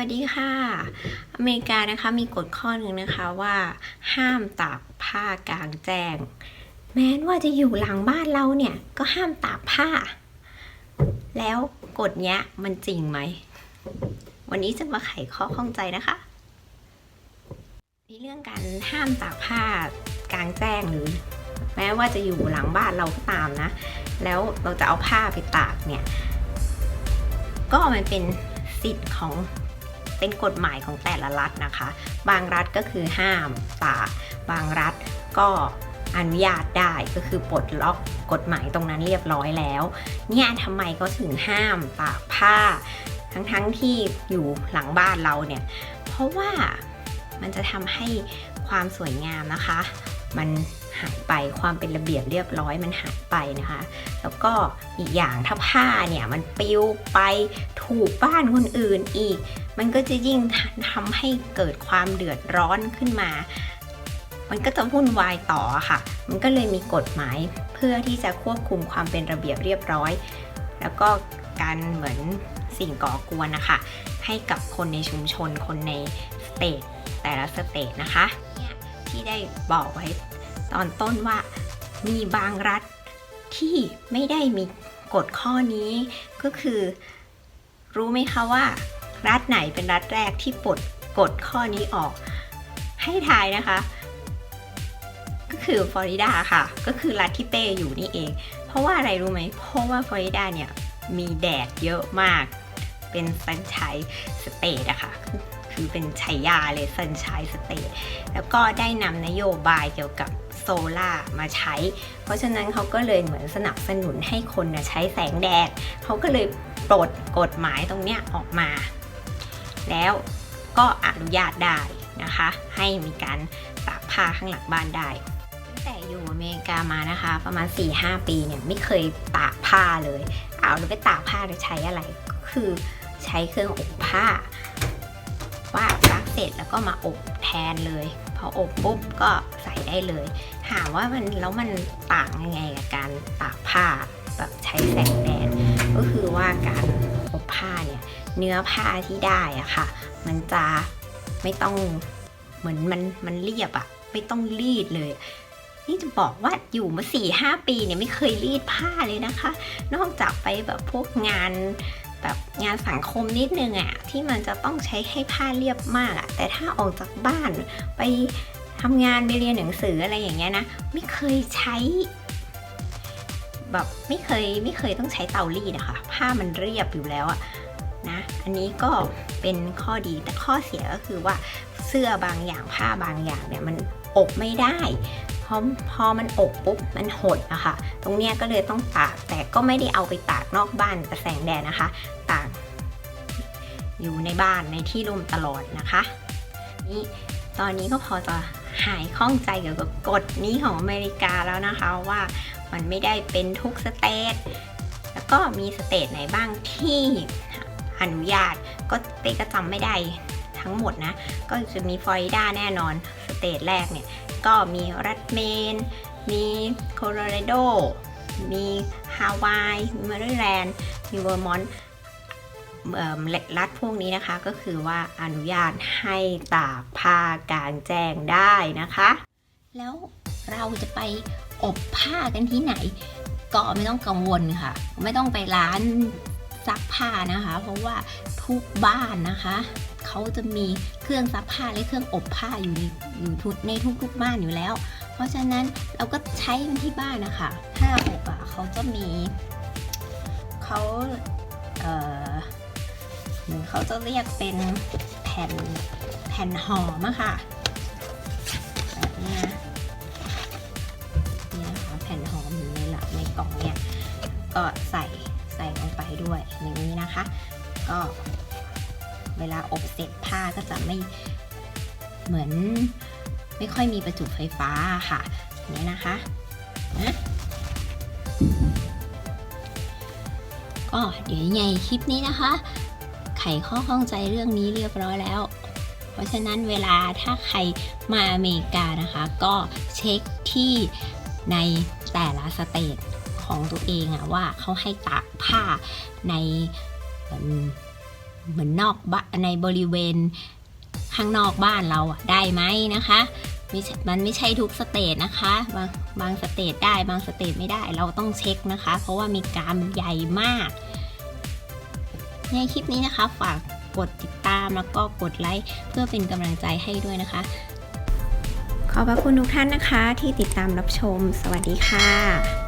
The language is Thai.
วัสดีค่ะ อเมริกานะคะมีกฎข้อหนึ่งนะคะว่าห้ามตากผ้ากลางแจ้ง แม้ว่าจะอยู่หลังบ้านเราเนี่ยก็ห้ามตากผ้า แล้วกฎเนี้ยมันจริงไหม วันนี้จะมาไขข้อข้องใจนะคะในเรื่องการห้ามตากผ้ากลางแจ้งหรือ แม้ว่าจะอยู่หลังบ้านเราก็ตามนะ แล้วเราจะเอาผ้าไปตากเนี่ย ก็มันเป็นสิทธิ์ของ เป็นกฎหมายของแต่ละรัฐนะคะ บางรัฐก็คือห้ามตากบางรัฐก็อนุญาตได้ก็คือปลดล็อกกฎหมายตรงนั้นเรียบร้อยแล้ว เนี่ยทำไมก็ถึงห้ามตากผ้า ทั้งๆทที่อยู่หลังบ้านเราเนี่ย เพราะว่ามันจะทำให้ความสวยงามนะคะ มัน หายไปความเป็นระเบียบเรียบร้อยมันหายไปนะคะ แล้วก็อีกอย่างถ้าผ้าเนี่ยมันปิวไปถูกบ้านคนอื่นอีก มันก็จะยิ่งทำให้เกิดความเดือดร้อนขึ้นมา มันก็จะวุ่นวายต่อค่ะ มันก็เลยมีกฎหมายเพื่อที่จะควบคุมความเป็นระเบียบเรียบร้อย แล้วก็การเหมือนสิ่งก่อกวนนะคะ ให้กับคนในชุมชนคนในสเตทแต่ละสเตทนะคะ ที่ได้บอกไว้ ตอนต้นว่า มีบางรัฐที่ไม่ได้มีกฎข้อนี้ ก็คือ รู้ไหมคะว่า รัฐไหนเป็นรัฐแรกที่ปลดกฎข้อนี้ออก ให้ทายนะคะ ก็คือฟลอริดาค่ะ ก็คือรัฐที่เป้อยู่นี่เอง เพราะว่าอะไรรู้ไหมเพราะว่าฟลอริดาเนี่ยมีแดดเยอะมาก เป็นซันชัยสเตทอะค่ะ คือเป็นชัยยาเลยซันชัยสเตทแล้วก็ได้นำนโยบายเกี่ยวกับ โซล่ามาใช้ เพราะฉะนั้นเขาก็เลยเหมือนสนับสนุนให้คนนะใช้แสงแดด เขาก็เลยปลดกฎหมายตรงเนี้ยออกมา แล้วก็อนุญาตได้นะคะ ให้มีการตากผ้าข้างหลังบ้านได้ตั้งแต่อยู่อเมริกามานะคะ ประมาณ 4-5 ปีเนี่ยไม่เคยตากผ้าเลย เอาแล้วไปตากผ้าจะใช้อะไรก็คือใช้เครื่องอบผ้า ว่าซักเสร็จแล้วก็มาอบแทนเลย พออบปุ๊บก็ใส่ได้เลย ถามว่ามันแล้วมันต่างยังไงกับการตากผ้าแบบใช้แสงแดดก็คือว่าการอบผ้าเนี่ยเนื้อผ้าที่ได้อะค่ะ มันจะไม่ต้องเหมือนมันมันเรียบอะไม่ต้องรีดเลย นี่จะบอกว่าอยู่มา4ี่ห้าปีเนี่ยไม่เคยรีดผ้าเลยนะคะ นอกจากไปแบบพวกงานแบบงานสังคมนิดนึงอะที่มันจะต้องใช้ให้ผ้าเรียบมากอะแต่ถ้าออกจากบ้านไป ทำงานไปเรียนหนังสืออะไรอย่างเงี้ยนะ ไม่เคยใช้ แบบไม่เคยไม่เคยต้องใช้เตารีดอะค่ะผ้ามันเรียบอยู่แล้วอะนะ อันนี้ก็เป็นข้อดีแต่ข้อเสียก็คือว่าเสื้อบางอย่างผ้าบางอย่างเนี่ยมันอบไม่ได้พอพอมันอบปุ๊บมันหดอะค่ะ ตรงเนี้ยก็เลยต้องตากแต่ก็ไม่ได้เอาไปตากนอกบ้านกับแสงแดดนะคะ ตากอยู่ในบ้านในที่ร่มตลอดนะคะ นี่ตอนนี้ก็พอจะ หายข้องใจเกี่ยวกับกฎนี้ของอเมริกาแล้วนะคะว่ามันไม่ได้เป็นทุกสเตทแล้วก็มีสเตทไหนบ้างที่อนุญาตก็เต้ก็จำไม่ได้ทั้งหมดนะ ก็จะมีฟลอริดาแน่นอนสเตทแรกเนี่ย ก็มีรัฐเมน มีโคโลราโด มีฮาวายมีมาริแลนด์ มีเวอร์มอนต์ รัฐพวกนี้นะคะก็คือว่าอนุญาตให้ตากผ้ากลางแจ้งได้นะคะ แล้วเราจะไปอบผ้ากันที่ไหน ก็ไม่ต้องกังวลค่ะ ไม่ต้องไปร้านซักผ้านะคะ เพราะว่าทุกบ้านนะคะเขาจะมีเครื่องซักผ้าและเครื่องอบผ้าอยู่ในอยู่ทุกในทุกๆบ้านอยู่แล้ว เพราะฉะนั้นเราก็ใช้มันที่บ้านนะคะผ้าอบอะเขาจะมีเขาเอ่อ หมือเขาจะเรียกเป็นแผ่นแผ่นหอมอะค่ะแบบนี้นะนี่นะคะแผ่นหอมอยู่ในหลักในกล่องเนี่ยก็ใส่ใส่ลงไปด้วยอย่างนี้นะคะ ก็เวลาอบเสร็จผ้าก็จะไม่เหมือนไม่ค่อยมีประจุไฟฟ้าค่ะนี้นะคะนะก็เดี๋ยวยังไงคลิปนี้นะคะ ไขข้อข้องใจเรื่องนี้เรียบร้อยแล้ว เพราะฉะนั้นเวลาถ้าใครมาอเมริกานะคะ ก็เช็คที่ในแต่ละสเตทของตัวเองอะว่าเขาให้ตากผ้าในเหมือนนอกในบริเวณข้างนอกบ้านเราได้ไหมนะคะม,มันไม่ใช่ทุกสเตทนะคะ บางบางสเตทได้บางสเตทไม่ได้เราต้องเช็คนะคะ เพราะว่ามีการใหญ่มาก ในคลิปนี้นะคะ ฝากกดติดตามแล้วก็กดไลค์เพื่อเป็นกำลังใจให้ด้วยนะคะ ขอบพระคุณทุกท่านนะคะที่ติดตามรับชม สวัสดีค่ะ